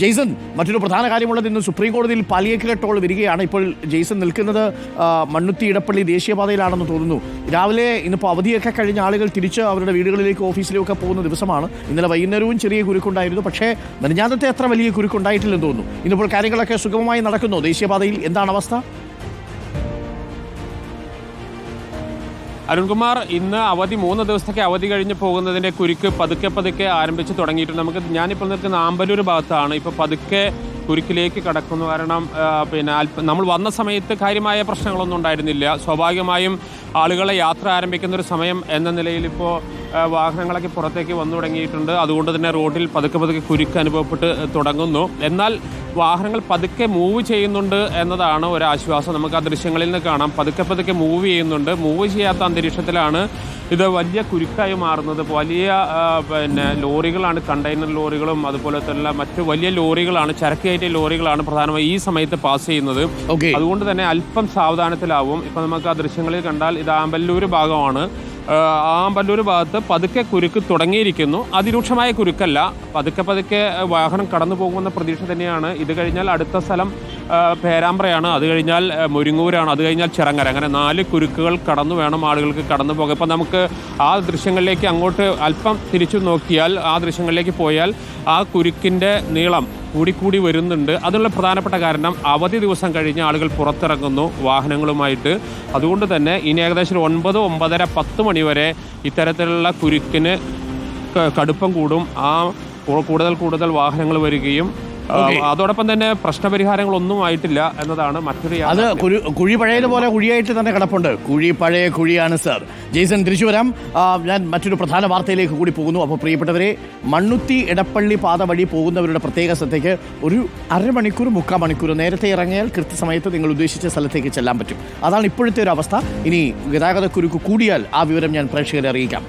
Jason മറ്റൊരു പ്രധാന കാര്യമുള്ളത് ഇന്ന് സുപ്രീം കോടതിയിൽ പാലിയേക്കര വരികയാണ്. ഇപ്പോൾ ജെയ്സൺ നിൽക്കുന്നത് മണ്ണുത്തി ഇടപ്പള്ളി ദേശീയപാതയിലാണെന്ന് തോന്നുന്നു. രാവിലെ ഇന്നിപ്പോൾ അവധിയൊക്കെ കഴിഞ്ഞ ആളുകൾ തിരിച്ച് അവരുടെ വീടുകളിലേക്ക് ഓഫീസിലേക്കൊക്കെ പോകുന്ന ദിവസമാണ്. ഇന്നലെ വൈകുന്നേരവും ചെറിയ കുരുക്കുണ്ടായിരുന്നു. പക്ഷേ മെനഞ്ഞാന്നത്തെ അത്ര വലിയ കുരുക്കുണ്ടായിട്ടില്ലെന്ന് തോന്നുന്നു. ഇന്നിപ്പോൾ കാര്യങ്ങളൊക്കെ സുഗമമായി നടക്കുന്നു. ദേശീയപാതയിൽ എന്താണ് അവസ്ഥ? അരുൺകുമാർ ഇന്ന് അവധി മൂന്ന് ദിവസത്തേക്ക് അവധി കഴിഞ്ഞ് പോകുന്നതിന്റെ കുരുക്ക് പതുക്കെ പതുക്കെ ആരംഭിച്ച് തുടങ്ങിയിട്ടുണ്ട്. നമുക്ക് ഞാനിപ്പോൾ നിൽക്കുന്ന ആമ്പലൂർ ഭാഗത്താണ്. ഇപ്പോൾ പതുക്കെ കുരുക്കിലേക്ക് കടക്കുന്നു. കാരണം പിന്നെ നമ്മൾ വന്ന സമയത്ത് കാര്യമായ പ്രശ്നങ്ങളൊന്നും ഉണ്ടായിരുന്നില്ല. സ്വാഭാവികമായും ആളുകളെ യാത്ര ആരംഭിക്കുന്ന ഒരു സമയം എന്ന നിലയിൽ ഇപ്പോൾ വാഹനങ്ങളൊക്കെ പുറത്തേക്ക് വന്നു തുടങ്ങിയിട്ടുണ്ട്. അതുകൊണ്ട് തന്നെ റോഡിൽ പതുക്കെ പതുക്കെ കുരുക്ക് അനുഭവപ്പെട്ട് തുടങ്ങുന്നു. എന്നാൽ വാഹനങ്ങൾ പതുക്കെ മൂവ് ചെയ്യുന്നുണ്ട് എന്നതാണ് ഒരു ആശ്വാസം നമുക്ക് ആ ദൃശ്യങ്ങളിൽ നിന്ന് കാണാം. പതുക്കെ പതുക്കെ മൂവ് ചെയ്യുന്നുണ്ട്. മൂവ് ചെയ്യാത്ത അന്തരീക്ഷത്തിലാണ് ഇത് വലിയ കുരുക്കായി മാറുന്നത്. വലിയ പിന്നെ ലോറികളാണ് കണ്ടെയ്നർ ലോറികളും അതുപോലെ തന്നെ മറ്റു വലിയ ലോറികളാണ് ചരക്ക് കയറ്റിയ ലോറികളാണ് പ്രധാനമായും ഈ സമയത്ത് പാസ് ചെയ്യുന്നത്. അതുകൊണ്ട് തന്നെ അല്പം സാവധാനത്തിലാവും. ഇപ്പം നമുക്ക് ആ ദൃശ്യങ്ങളിൽ കണ്ടാൽ ഇത് ആമ്പല്ലൂർ ഭാഗമാണ്. ആമ്പല്ലൂർ ഭാഗത്ത് പതുക്കെ കുരുക്ക് തുടങ്ങിയിരിക്കുന്നു. അതിരൂക്ഷമായ കുരുക്കല്ല. പതുക്കെ പതുക്കെ വാഹനം കടന്നു പോകുമെന്ന പ്രതീക്ഷ തന്നെയാണ്. ഇത് കഴിഞ്ഞാൽ അടുത്ത സ്ഥലം പേരാമ്പ്രയാണ്. അത് കഴിഞ്ഞാൽ മുരിങ്ങൂരാണ്. അത് കഴിഞ്ഞാൽ ചിറങ്ങര. അങ്ങനെ നാല് കുരുക്കുകൾ കടന്നു വേണം ആളുകൾക്ക് കടന്നു പോകാൻ. ഇപ്പം നമുക്ക് ആ ദൃശ്യങ്ങളിലേക്ക് അങ്ങോട്ട് അല്പം തിരിച്ചു നോക്കിയാൽ ആ ദൃശ്യങ്ങളിലേക്ക് പോയാൽ ആ കുരുക്കിന്റെ നീളം കൂടിക്കൂടി വരുന്നുണ്ട്. അതിനുള്ള പ്രധാനപ്പെട്ട കാരണം അവധി ദിവസം കഴിഞ്ഞ് ആളുകൾ പുറത്തിറങ്ങുന്നു വാഹനങ്ങളുമായിട്ട്. അതുകൊണ്ട് തന്നെ ഇനി ഏകദേശം ഒൻപത് ഒമ്പതര പത്ത് മണിവരെ ഇത്തരത്തിലുള്ള കുരുക്കിന് കടുപ്പം കൂടും. ആ കൂടുതൽ കൂടുതൽ വാഹനങ്ങൾ വരികയും അതോടൊപ്പം തന്നെ പ്രശ്നപരിഹാരങ്ങളൊന്നും ആയിട്ടില്ല എന്നതാണ് മറ്റൊരു അത് കുഴി പഴയതുപോലെ കുഴിയായിട്ട് തന്നെ കിടപ്പുണ്ട്. കുഴി പഴയ കുഴിയാണ് സർ. ജെയ്സൺ തിരിച്ചു വരാം. ഞാൻ മറ്റൊരു പ്രധാന വാർത്തയിലേക്ക് കൂടി പോകുന്നു. അപ്പോൾ പ്രിയപ്പെട്ടവരെ മണ്ണുത്തി ഇടപ്പള്ളി പാത വഴി പോകുന്നവരുടെ പ്രത്യേക ശ്രദ്ധയ്ക്ക് ഒരു അരമണിക്കൂർ മുക്കാൽ മണിക്കൂർ നേരത്തെ ഇറങ്ങിയാൽ കൃത്യസമയത്ത് നിങ്ങൾ ഉദ്ദേശിച്ച സ്ഥലത്തേക്ക് ചെല്ലാൻ പറ്റും. അതാണ് ഇപ്പോഴത്തെ ഒരു അവസ്ഥ. ഇനി ഗതാഗത കുരുക്ക് കൂടിയാൽ ആ വിവരം ഞാൻ പ്രേക്ഷകരെ അറിയിക്കാം.